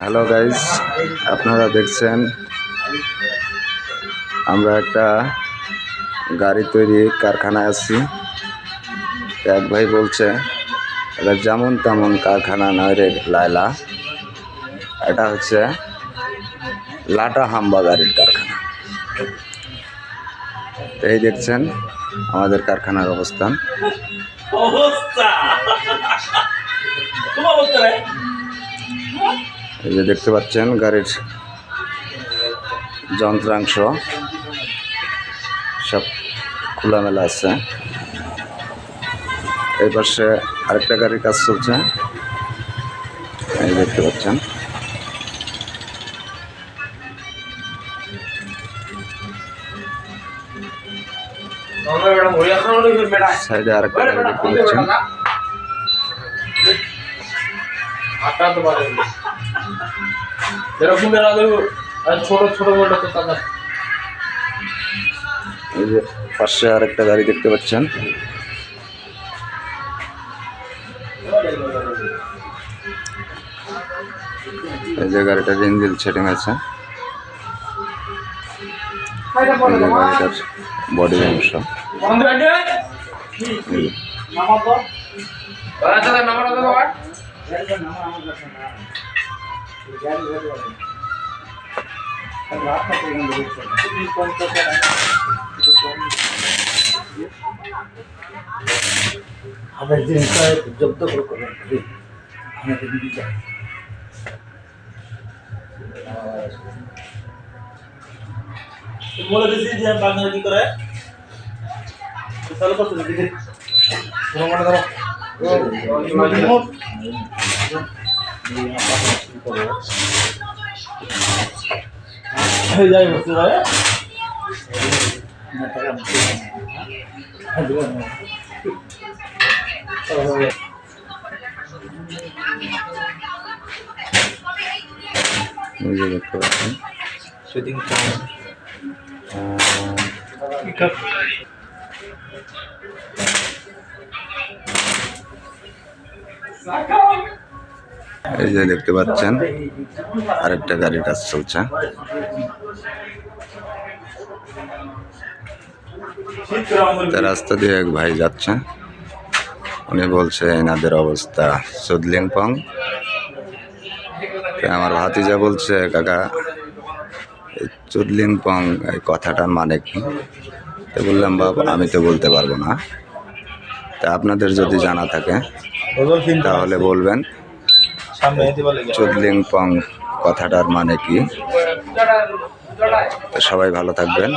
Hello guys আপনারা দেখছেন আমরা একটা গাড়ি তৈরি কারখানায় আছি। এক ভাই বলছে, এটা যেমন তেমন কারখানা নয় রে লায়লা। এটা হচ্ছে লাটা হাম্বা গাড়ির কারখানা এই দেখছেন আমাদের কারখানার অবস্থান। অবস্থা! এই যে দেখতে পাচ্ছেন গাড়ির যন্ত্রাংশ সব খোলামেলা আছে। এই পাশে আরেকটা গাড়ির কাজ চলছে। এই দেখতে পাচ্ছেন। আরেকটা গাড়ি পাচ্ছেন। আটা তো পারে যেরকম মেলা দেবো আর ছোট ছোট বড়টা তো তাদের এই যে পাশে আরেকটা গাড়ি দেখতে পাচ্ছেন। এই যে গাড়িটার ইঞ্জিল এই গাড়িটার বডি অংশ। করে এই যে। নামা তো আচ্ছা নামা তো বাবা हमें जिनका जब तक रुको हमें तो नहीं जाए বলে দিছি যে বাংলা কি করে চালু করতে দিদি তোমার মনে ধরো যাই বসতে ভাই এই যে দেখতে পাচ্ছেন সেটিং এই যে দেখতে পাচ্ছেন, আরেকটা গাড়ির কাজ চলছে। রাস্তা দিয়ে এক ভাই যাচ্ছে। উনি বলছে, এনাদের অবস্থা সুদলিং পং তা আমার ভাতিজা বলছে, কাকা, এই চুদলিং পং এই কথাটার মানে কি? তো বললাম বাবা আমি তো বলতে পারব না। তা আপনাদের যদি জানা থাকে, তাহলে বলবেন। সামনে চুদলিং পং কথাটার মানে কি? সবাই ভালো থাকবেন।